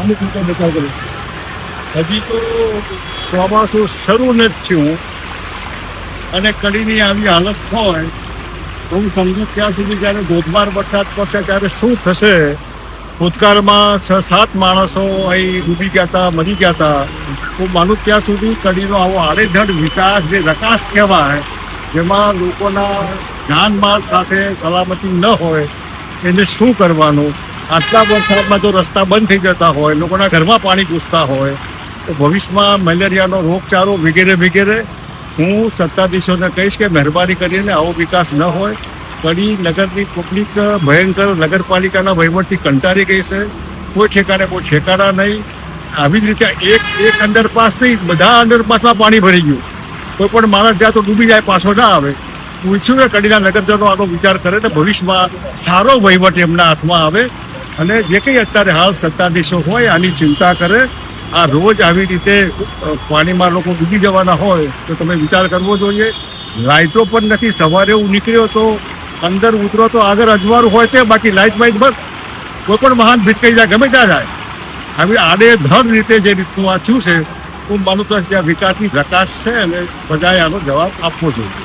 અમુક રીતે બચાવ કર્યો હજી તો પ્રવાસો શરૂ નથી થયું અને કડીની આવી હાલત હોય, તો હું સમજુ ત્યાં સુધી જ્યારે ધોધમાર વરસાદ પડશે ત્યારે શું થશે? ભૂતકાળમાં છ, સાત માણસો અહીં ડૂબી ગયા હતા મરી ગયા હતા હું માનું ત્યાં સુધી કડીનો આવો આડેધડ વિકાસ જે રકાસ કહેવાય, જેમાં લોકોના જાનમાલ સાથે સલામતી ન હોય, એને શું કરવાનું? આટલા વરસાદમાં જો રસ્તા બંધ થઈ જતા હોય, લોકોના ઘરમાં પાણી ઘૂસતા હોય, તો ભવિષ્યમાં મેલેરિયાનો રોગચાળો વગેરે વગેરે, હું સત્તાધીશોને કહીશ કે મહેરબાની કરીને આવો વિકાસ ન હોય, કડી નગરની પબ્લિક ભયંકર નગરપાલિકાના વહીવટથી કંટાળી ગઈ છે. કોઈ ઠેકાણે કોઈ ઠેકાણા નહીં. આવી જ રીતે એક એક અંડરપાસ નહીં, બધા અંડરપાસમાં પાણી ભરી ગયું. કોઈ પણ માણસ જાય તો ડૂબી જાય, પાછો ના આવે. હું ઈચ્છું કે કડીના નગરજનો આનો વિચાર કરે ને ભવિષ્યમાં સારો વહીવટ એમના હાથમાં આવે. અને જે કંઈ અત્યારે હાલ સત્તાધીશો હોય આની ચિંતા કરે, આ રોજ આવી રીતે પાણીમાં લોકો ડૂબી જવાના હોય, તો તમે વિચાર કરવો જોઈએ. લાઇટો પણ નથી, સવારે હું નીકળ્યો તો અંદર ઉતરો તો આગળ અજવાળું હોય તે, બાકી લાઇટ બાઇટ બસ કોઈ પણ વાહન ભીટકાઈ જાય, ગમે ત્યાં જાય. આવી આડેધડ રીતે જે રીતનું આ થયું છે, હું માનું તો ત્યાં વિકાસની પ્રકાશ છે, અને બધાએ આનો જવાબ આપવો જોઈએ.